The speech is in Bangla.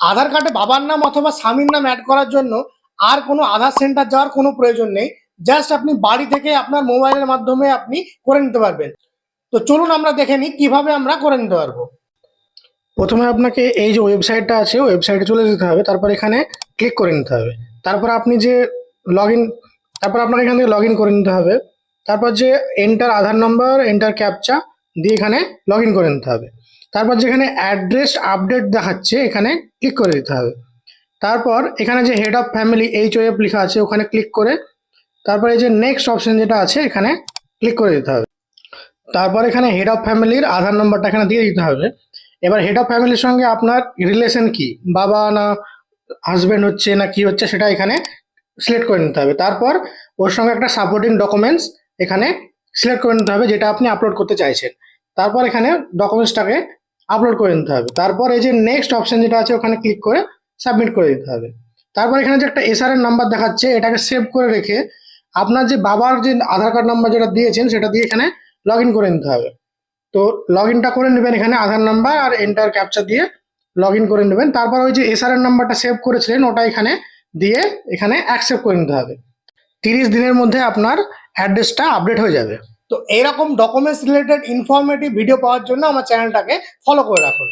আধার কার্ডে বাবার নাম অথবা স্বামীর নাম অ্যাড করার জন্য আর কোনো আধার সেন্টার যাওয়ার কোনো প্রয়োজন নেই। জাস্ট আপনি বাড়ি থেকে আপনার মোবাইলের মাধ্যমে আপনি করে নিতে পারবেন। তো চলুন আমরা দেখে নিই কীভাবে আমরা করে নিতে পারব। প্রথমে আপনাকে এই যে ওয়েবসাইটটা আছে ওয়েবসাইটে চলে যেতে হবে। তারপর এখানে ক্লিক করে নিতে হবে। তারপর আপনি যে লগ তারপর আপনাকে এখান থেকে লগ করে নিতে হবে। তারপর যে enter Aadhaar number enter captcha দিয়ে এখানে লগ করে নিতে হবে। তারপর যেখানে অ্যাড্রেস আপডেট দেখাচ্ছে, এখানে ক্লিক করে দিতে হবে। তারপর এখানে যে হেড অফ ফ্যামিলি এইচ ওয়েব লেখা আছে, ওখানে ক্লিক করে তারপর এই যে নেক্সট অপশন যেটা আছে, এখানে ক্লিক করে দিতে হবে। তারপর এখানে হেড অফ ফ্যামিলির আধার নম্বরটা এখানে দিয়ে দিতে হবে। এবার হেড অফ ফ্যামিলির সঙ্গে আপনার রিলেশন কি? বাবা না হাজবেন্ড হচ্ছে না কি হচ্ছে, সেটা এখানে সিলেক্ট করে নিতে হবে। তারপর ওর সঙ্গে একটা সাপোর্টিং ডকুমেন্টস এখানে সিলেক্ট করে নিতে হবে, যেটা আপনি আপলোড করতে চাইছেন। তারপর এখানে ডকুমেন্টসটাকে আপলোড করে নিতে হবে। তারপর এই যে নেক্সট অপশন যেটা আছে, ওখানে ক্লিক করে সাবমিট করে দিতে হবে। তারপর এখানে যে একটা এসআর এর নাম্বার দেখাচ্ছে, এটাকে সেভ করে রেখে আপনার যে বাবার যে আধার কার্ড নাম্বার যেটা দিয়েছেন, সেটা দিয়ে এখানে লগ করে নিতে হবে। তো লগ করে নেবেন এখানে আধার নাম্বার আর এন্টার ক্যাপচা দিয়ে লগ করে নেবেন। তারপর ওই যে এসআর এর নাম্বারটা সেভ করেছিলেন, ওটা এখানে দিয়ে এখানে অ্যাকসেপ্ট করে নিতে হবে। তিরিশ দিনের মধ্যে আপনার অ্যাড্রেসটা আপডেট হয়ে যাবে। তো এরকম ডকুমেন্টস রিলেটেড ইনফরমেটিভ ভিডিও পাওয়ার জন্য আমার চ্যানেলটাকে ফলো করে রাখুন।